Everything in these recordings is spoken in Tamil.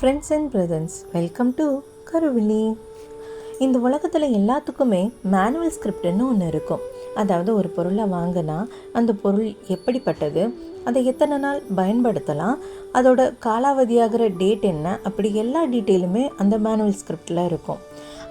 Friends and brothers welcome to Karuvizhi இந்த உலகத்தில் எல்லாத்துக்குமே மேனுவல் ஸ்கிரிப்ட்னு ஒன்று இருக்கும். அதாவது ஒரு பொருளை வாங்கினா அந்த பொருள் எப்படிப்பட்டது அதை எத்தனை நாள் பயன்படுத்தலாம் அதோட காலாவதியாகிற டேட் என்ன அப்படி எல்லா டீட்டெயிலுமே அந்த மேனுவல் ஸ்கிரிப்டில் இருக்கும்.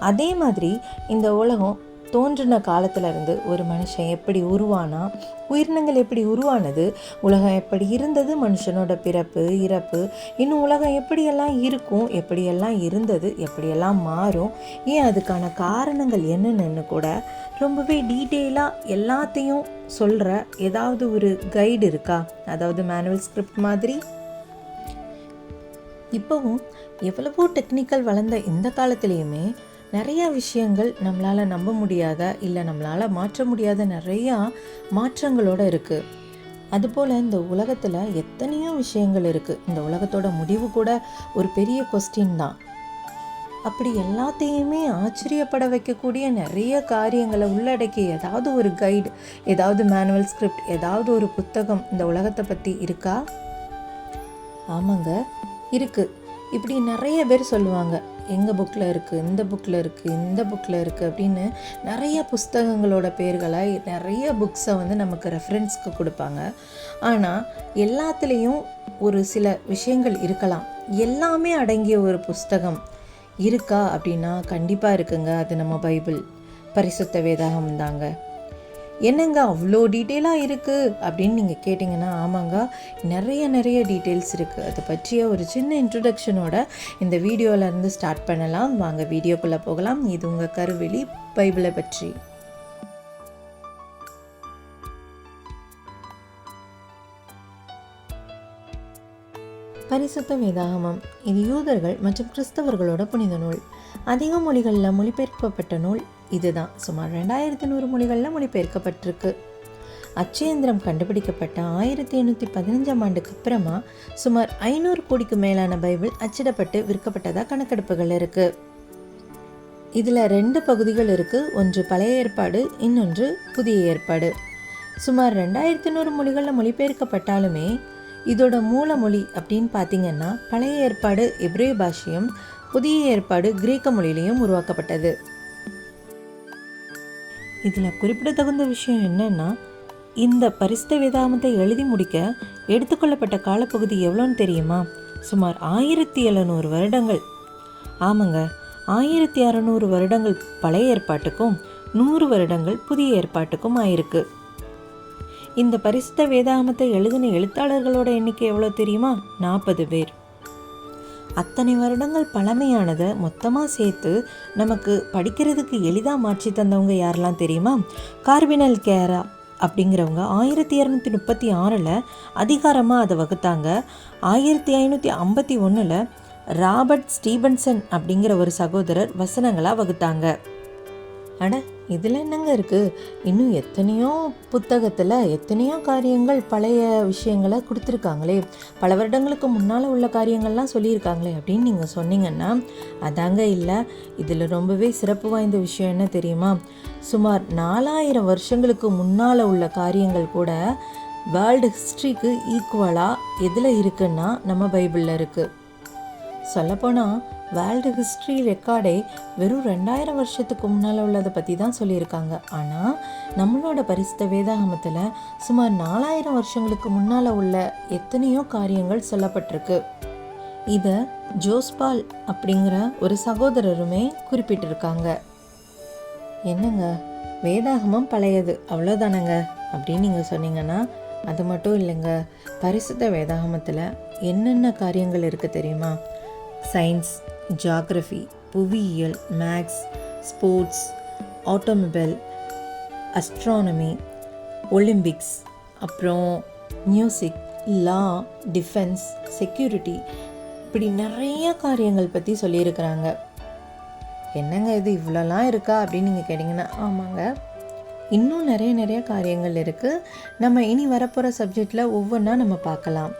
அதே மாதிரி இந்த உலகம் தோன்றின காலத்திலிருந்து ஒரு மனுஷன் எப்படி உருவானா உயிரினங்கள் எப்படி உருவானது உலகம் எப்படி இருந்தது மனுஷனோட பிறப்பு இறப்பு இன்னும் உலகம் எப்படியெல்லாம் இருக்கும் எப்படியெல்லாம் இருந்தது எப்படியெல்லாம் மாறும் ஏன் அதுக்கான காரணங்கள் என்னென்னு கூட ரொம்பவே டீட்டெயிலாக எல்லாத்தையும் சொல்கிற ஏதாவது ஒரு கைடு இருக்கா? அதாவது மேனுவல் ஸ்கிரிப்ட் மாதிரி? இப்போவும் எவ்வளவோ டெக்னிக்கல் வளர்ந்த இந்த காலத்துலேயுமே நிறைய விஷயங்கள் நம்மளால் நம்ப முடியாத? இல்லை நம்மளால் மாற்ற முடியாத நிறையா மாற்றங்களோட இருக்குது அதுபோல் இந்த உலகத்தில் எத்தனையோ விஷயங்கள் இருக்குது இந்த உலகத்தோட முடிவு கூட ஒரு பெரிய கொஸ்டின் தான். அப்படி எல்லாத்தையுமே ஆச்சரியப்பட வைக்கக்கூடிய நிறைய காரியங்களை உள்ளடக்கிய ஏதாவது ஒரு கைடு ஏதாவது மேனுவல் ஸ்கிரிப்ட் ஏதாவது ஒரு புத்தகம் இந்த உலகத்தை பற்றி இருக்கா? ஆமாங்க இருக்குது இப்படி நிறைய பேர் சொல்லுவாங்க. எங்கள் புக்கில் இருக்குது இந்த புக்கில் இருக்குது இந்த புக்கில் இருக்குது அப்படின்னு நிறைய புஸ்தகங்களோட பேர்களை நிறைய புக்ஸை வந்து நமக்கு ரெஃபரன்ஸ்க்கு கொடுப்பாங்க. ஆனால் எல்லாத்துலேயும் ஒரு சில விஷயங்கள் இருக்கலாம். எல்லாமே அடங்கிய ஒரு புஸ்தகம் இருக்கா அப்படின்னா கண்டிப்பாக இருக்குங்க. அது நம்ம பைபிள். பரிசுத்த வேதாகம் தாங்க. என்னங்க அவ்வளோ டீட்டெயிலாக இருக்குது அப்படின்னு நீங்கள் கேட்டிங்கன்னா ஆமாங்க நிறைய நிறைய டீட்டெயில்ஸ் இருக்குது அதை பற்றிய ஒரு சின்ன இன்ட்ரடக்ஷனோட இந்த வீடியோவிலேருந்து ஸ்டார்ட் பண்ணலாம். வாங்க வீடியோக்குள்ளே போகலாம். இது உங்கள் கருவெளி பைபிளை பற்றி. பரிசுத்த வேதாகமம். இது யூதர்கள் மற்றும் கிறிஸ்தவர்களோட புனித நூல். அதிக மொழிகளில் மொழிபெயர்க்கப்பட்ட நூல். இதுதான். சுமார் ரெண்டாயிரத்தி நூறு மொழிகளில் மொழிபெயர்க்கப்பட்டிருக்கு. அச்சயந்திரம் கண்டுபிடிக்கப்பட்ட ஆயிரத்தி எண்ணூற்றி பதினஞ்சாம் ஆண்டுக்கு அப்புறமா சுமார் ஐநூறு கோடிக்கு மேலான பைபிள் அச்சிடப்பட்டு விற்கப்பட்டதாக கணக்கெடுப்புகள் இருக்குது இதில் ரெண்டு பகுதிகள் இருக்குது ஒன்று பழைய ஏற்பாடு இன்னொன்று புதிய ஏற்பாடு. சுமார் ரெண்டாயிரத்தி நூறு மொழிகளில் மொழிபெயர்க்கப்பட்டாலுமே இதோட மூல மொழி அப்படின்னு பார்த்தீங்கன்னா பழைய ஏற்பாடு எப்ரே பாஷையும் புதிய ஏற்பாடு கிரேக்க மொழியிலையும் உருவாக்கப்பட்டது. இதில் குறிப்பிடத்தகுந்த விஷயம் என்னன்னா இந்த பரிசுத்த வேதாமத்தை எழுதி முடிக்க எடுத்துக்கொள்ளப்பட்ட காலப்பகுதி எவ்வளோன்னு தெரியுமா? சுமார் ஆயிரத்தி எழுநூறு வருடங்கள். ஆமாங்க ஆயிரத்தி அறநூறு வருடங்கள் பழைய ஏற்பாட்டுக்கும் நூறு வருடங்கள் புதிய ஏற்பாட்டுக்கும் ஆயிருக்கு. இந்த பரிசுத்த வேதாமத்தை எழுதின எழுத்தாளர்களோட எண்ணிக்கை எவ்வளோ தெரியுமா? நாற்பது பேர். அத்தனை வருடங்கள் பழமையானதை மொத்தமாக சேர்த்து நமக்கு படிக்கிறதுக்கு எளிதாக மாற்றி தந்தவங்க யாரெல்லாம் தெரியுமா? கார்பினல் கேரா அப்படிங்கிறவங்க ஆயிரத்தி இரநூத்தி முப்பத்தி ஆறில் அதிகாரமாக அதை வகுத்தாங்க. ஆயிரத்தி ஐநூற்றி ஐம்பத்தி ஒன்றில் ராபர்ட் ஸ்டீபன்சன் அப்படிங்கிற ஒரு சகோதரர் வசனங்களாக வகுத்தாங்க. அட இதில் என்னங்க இருக்குது இன்னும் எத்தனையோ புத்தகத்தில் எத்தனையோ காரியங்கள் பழைய விஷயங்களை கொடுத்துருக்காங்களே. பல வருடங்களுக்கு முன்னால் உள்ள காரியங்கள்லாம் சொல்லியிருக்காங்களே அப்படின்னு நீங்கள் சொன்னீங்கன்னா அதாங்க இல்லை இதில் ரொம்பவே சிறப்பு வாய்ந்த விஷயம் என்ன தெரியுமா? சுமார் நாலாயிரம் வருஷங்களுக்கு முன்னால் உள்ள காரியங்கள் கூட வேர்ல்டு ஹிஸ்ட்ரிக்கு ஈக்குவலாக எதில் இருக்குன்னா நம்ம பைபிளில் இருக்குது சொல்லப்போனால் வேர்ல்டு ஹிஸ்ட்ரி ரெக்கார்டே வெறும் ரெண்டாயிரம் வருஷத்துக்கு முன்னால் உள்ளதை பற்றி தான் சொல்லியிருக்காங்க. ஆனால் நம்மளோட பரிசுத்த வேதாகமத்தில் சுமார் நாலாயிரம் வருஷங்களுக்கு முன்னால் உள்ள எத்தனையோ காரியங்கள் சொல்லப்பட்டிருக்கு. இதை ஜோஸ்பால் அப்படிங்கிற ஒரு சகோதரருமே குறிப்பிட்டிருக்காங்க. என்னங்க? வேதாகமம் பழையது அவ்வளோதானங்க அப்படின்னு நீங்கள் சொன்னீங்கன்னா அது மட்டும் இல்லைங்க. பரிசுத்த வேதாகமத்தில் என்னென்ன காரியங்கள் இருக்குது தெரியுமா? சயின்ஸ் ஜாகிரஃபி புவியியல் maths sports automobile astronomy Olympics அப்புறம் மியூசிக் லா டிஃபென்ஸ் செக்யூரிட்டி இப்படி நிறைய காரியங்கள் பற்றி சொல்லியிருக்கிறாங்க. என்னங்க இது? இவ்வளோலாம் இருக்கா? அப்படின்னு நீங்கள் கேட்டிங்கன்னா ஆமாங்க. இன்னும் நிறைய நிறைய காரியங்கள் இருக்குது நம்ம இனி வரப்போகிற சப்ஜெக்டில் ஒவ்வொன்றா நம்ம பார்க்கலாம்.